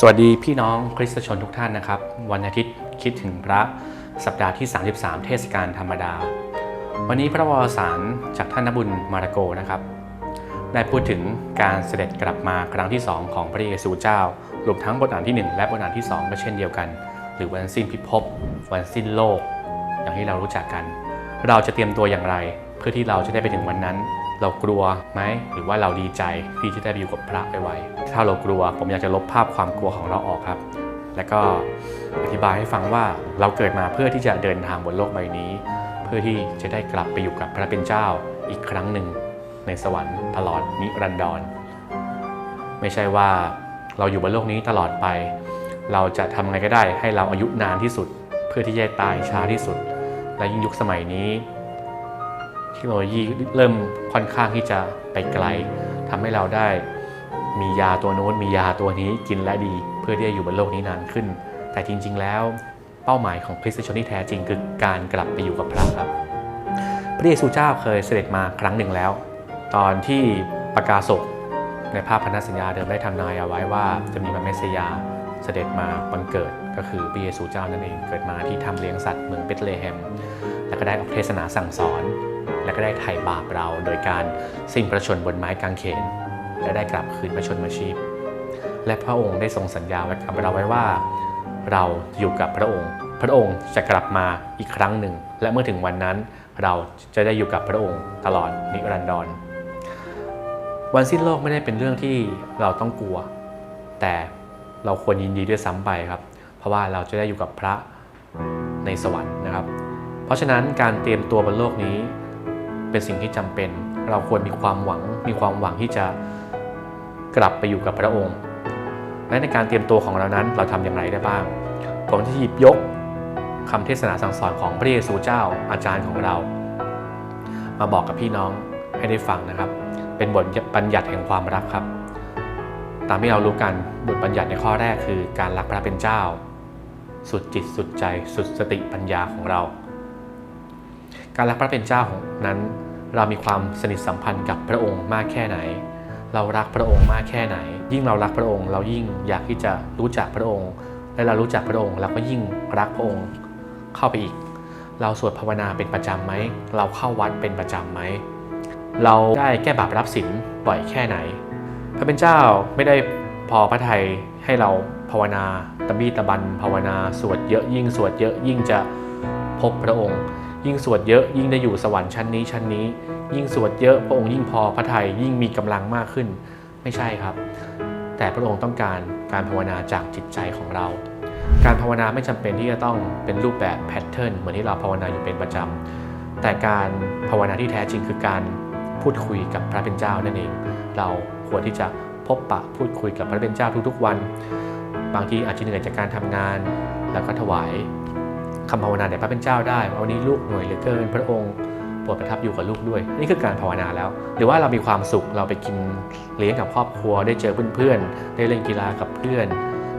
สวัสดีพี่น้องคริสตชนทุกท่านนะครับ วันอาทิตย์คิดถึงพระสัปดาห์ที่ 33 เทศกาลธรรมดา วันนี้พระวรสารจากท่านนบุญมาระโกนะครับได้พูดถึงการเสด็จกลับมาครั้งที่ 2 ของพระเยซูเจ้ารวมทั้งบทอ่านที่ 1 และบทอ่านที่ 2 ก็เช่นเดียวกัน หรือวันสิ้นพิภพวันสิ้นโลก อย่างที่เรารู้จักกัน เราจะเตรียมตัวอย่างไร เพื่อที่เราจะได้ไปถึงวันนั้น เรากลัวไหมหรือว่าเราดีใจที่จะได้ไปอยู่กับพระไวๆถ้าเรากลัวผมอยากจะลบภาพความกลัวของเราออกครับ แล้วก็อธิบายให้ฟังว่าเราเกิดมาเพื่อที่จะเดินทางบนโลกใบนี้ เพื่อที่จะได้กลับไปอยู่กับพระเป็นเจ้าอีกครั้งหนึ่งในสวรรค์ตลอดนิรันดร ไม่ใช่ว่าเราอยู่บนโลกนี้ตลอดไป เราจะทำไงก็ได้ให้เราอายุนานที่สุด เพื่อที่จะตายช้าที่สุด และยิ่งยุคสมัยนี้ เทคโนโลยีเริ่มค่อนข้างที่จะไปไกลทำให้เราได้มียาตัวโน้นมียาตัวนี้กินและดี เพื่อที่จะอยู่บนโลกนี้นานขึ้น แต่จริง ๆ แล้วเป้าหมายของคริสตชนที่แท้จริงคือการกลับไปอยู่กับพระครับ พระเยซูเจ้าเคยเสด็จมาครั้งหนึ่งแล้ว ตอนที่ประกาศกในภาพพันธสัญญาเดิมได้ทำนายเอาไว้ว่าจะมีพระเมสยาเสด็จมาบังเกิดก็คือพระเยซูเจ้านั่นเองเกิดมาที่ทำเลี้ยงสัตว์เมืองเบธเลเฮม และก็ได้ออกเทศนาสั่งสอน และก็ได้ไถ่บาปเราโดยการสิ้นพระชนบนไม้กางเขน และได้กลับคืนพระชนมาชีพ และพระองค์ได้ทรงสัญญาไว้กับเราไว้ว่า เราอยู่กับพระองค์ พระองค์จะกลับมาอีกครั้งหนึ่ง และเมื่อถึงวันนั้นเราจะได้อยู่กับพระองค์ตลอดนิรันดรวันสิ้นโลกไม่ได้เป็นเรื่องที่เราต้องกลัว แต่เราควรยินดีด้วยซ้ำไปครับ เพราะว่าเราจะได้อยู่กับพระในสวรรค์นะครับ เพราะฉะนั้นการเตรียมตัวบนโลกนี้ เป็นสิ่งที่จำเป็น เราควรมีความหวัง มีความหวังที่จะกลับไปอยู่กับพระองค์ และในการเตรียมตัวของเรานั้นเราทำอย่างไรได้บ้าง ผมจะหยิบยกคำเทศนาสั่งสอนของพระเยซูเจ้าอาจารย์ของเรา มาบอกกับพี่น้องให้ได้ฟังนะครับ เป็นบทบัญญัติแห่งความรักครับ ตามที่เรารู้กันบทบัญญัติในข้อแรกคือการรักพระเป็นเจ้า สุดจิตสุดใจสุดสติปัญญาของเรา การรักพระเป็นเจ้าของนั้น เรามีความสนิทสัมพันธ์กับพระองค์มากแค่ไหน เรารักพระองค์มากแค่ไหน ยิ่งเรารักพระองค์ เรายิ่งอยากที่จะรู้จักพระองค์ และเรารู้จักพระองค์เราก็ยิ่งรักพระองค์เข้าไปอีก เราสวดภาวนาเป็นประจำไหม เราเข้าวัดเป็นประจำไหม เราได้แก้บาปรับสินบ่อยแค่ไหน พระเป็นเจ้าไม่ได้พอพระทัยให้เราภาวนาตะบี้ตะบันภาวนาสวดเยอะยิ่งสวดเยอะยิ่งจะพบพระองค์ ยิ่งสวดเยอะยิ่งได้อยู่สวรรค์ชั้นนี้ชั้นนี้ ยิ่งสวดเยอะพระองค์ยิ่งพอพระทัยยิ่งมีกำลังมากขึ้น ไม่ใช่ครับ แต่พระองค์ต้องการการภาวนาจากจิตใจของเรา การภาวนาไม่จำเป็นที่จะต้องเป็นรูปแบบแพทเทิร์นเหมือนที่เราภาวนาอยู่เป็นประจำแต่การภาวนาที่แท้จริงคือการพูดคุยกับพระเป็นเจ้านั่นเอง เราควรที่จะพบปะพูดคุยกับพระเป็นเจ้าทุกๆวัน บางทีอาจจะเหนื่อยจากการทำงาน แล้วก็ถวาย คำภาวนาแด่พระเป็นเจ้าได้ว่าวันนี้ลูกหน่วยเหลือเกินพระองค์โปรดประทับอยู่กับลูกด้วย นี่คือการภาวนาแล้ว หรือว่าเรามีความสุขเราไปกินเลี้ยงกับครอบครัว ได้เจอเพื่อนๆได้เล่นกีฬากับเพื่อน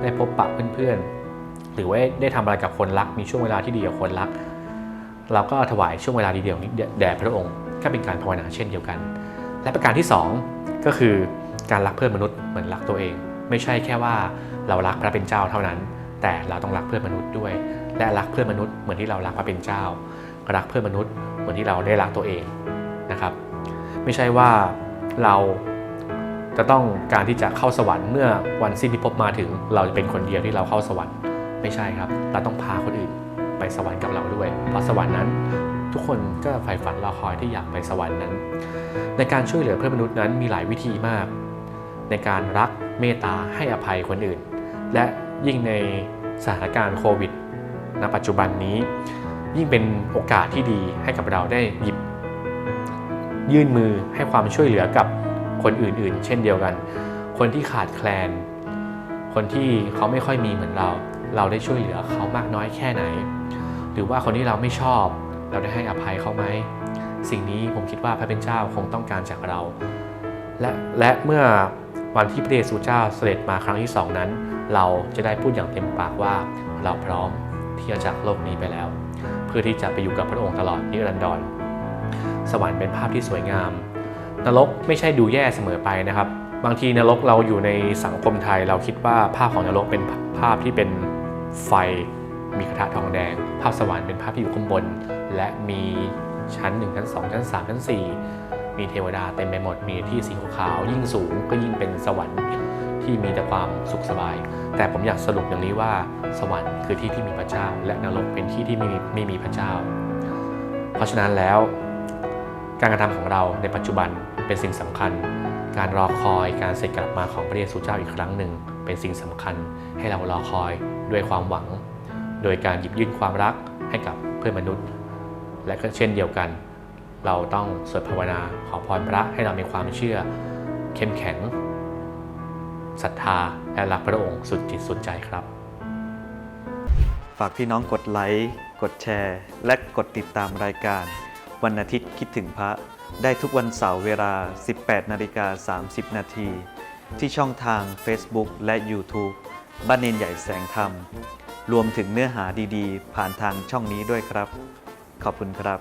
ได้พบปะเพื่อนๆหรือว่าได้ทำอะไรกับคนรัก มีช่วงเวลาที่ดีกับคนรัก เราก็ถวายช่วงเวลาดีเดียวนี้แด่พระองค์ก็เป็นการภาวนาเช่นเดียวกัน และประการที่ 2 ก็คือการรักเพื่อนมนุษย์เหมือนรักตัวเอง ไม่ใช่แค่ว่าเรารักพระเป็นเจ้าเท่านั้น แต่เราต้องรักเพื่อนมนุษย์ด้วย และรักเพื่อนมนุษย์เหมือนที่เรารักพระเป็นเจ้า รักเพื่อนมนุษย์เหมือนที่เราได้รักตัวเองนะครับ ไม่ใช่ว่าเราจะต้องการที่จะเข้าสวรรค์เมื่อวันสิ้นพิภพมาถึงเราจะเป็นคนเดียวที่เราเข้าสวรรค์ ไม่ใช่ครับ เราต้องพาคนอื่นไปสวรรค์กับเราด้วย เพราะสวรรค์นั้น ทุกคนก็ใฝ่ฝันรอคอยที่อยากไปสวรรค์นั้น ในการช่วยเหลือเพื่อนมนุษย์นั้นมีหลายวิธีมาก ในการรักเมตตาให้อภัยคนอื่น และยิ่งในสถานการณ์โควิด ณปัจจุบันนี้ ยิ่งเป็นโอกาสที่ดีให้กับเราได้หยิบ ยื่นมือให้ความช่วยเหลือกับคนอื่นๆ เช่นเดียวกัน คนที่ขาดแคลน คนที่เขาไม่ค่อยมีเหมือนเรา เราได้ช่วยเหลือเขามากน้อยแค่ไหน หรือว่าคนที่เราไม่ชอบ เราได้ให้อภัยเขาไหมสิ่งนี้ผมคิดว่าพระเป็นเจ้าคงต้องการจากเรา และและเมื่อวันที่พระเยซูเจ้าเสด็จมาครั้งที่สองนั้น เราจะได้พูดอย่างเต็มปากว่าเราพร้อม ที่จะจากโลกนี้ไปแล้ว เพื่อที่จะไปอยู่กับพระองค์ตลอดนิรันดร สวรรค์เป็นภาพที่สวยงาม นรกไม่ใช่ดูแย่เสมอไปนะครับ บางทีนรกเราอยู่ในสังคมไทย เราคิดว่าภาพของนรกเป็นภาพที่เป็นไฟ มีกระทะทองแดง ภาพสวรรค์เป็นภาพที่อยู่ข้างบน และมีชั้น 1 ชั้น 2 ชั้น 3 ชั้น 4 มีเทวดาเต็มไปหมด มีที่สีขาวๆยิ่งสูงก็ยิ่งเป็นสวรรค์ ที่มีแต่ความสุขสบาย แต่ผมอยากสรุปอย่างนี้ว่า สวรรค์คือที่ที่มีพระเจ้า และนรกเป็นที่ที่ไม่มีไม่มีพระเจ้า เพราะฉะนั้นแล้ว การกระทำของเราในปัจจุบันเป็นสิ่งสำคัญ การรอคอยการเสด็จกลับมาของพระเยซูเจ้าอีกครั้งหนึ่ง เป็นสิ่งสำคัญให้เรารอคอยด้วยความหวัง โดยการหยิบยื่นความรักให้กับเพื่อนมนุษย์ และก็เช่นเดียวกัน เราต้องสวดภาวนาขอพรพระให้เรามีความเชื่อเข้มแข็ง ศรัทธาและรักพระองค์สุดจิตสุดใจครับ ฝากพี่น้องกดไลค์กดแชร์ และกดติดตามรายการ วันอาทิตย์คิดถึงพระได้ทุกวันเสาร์เวลา 18นาฬิกา30 นาทีที่ช่องทาง Facebook และ YouTube บ้านเนนใหญ่แสงธรรม รวมถึงเนื้อหาดีๆ ผ่านทางช่องนี้ด้วยครับ ขอบคุณครับ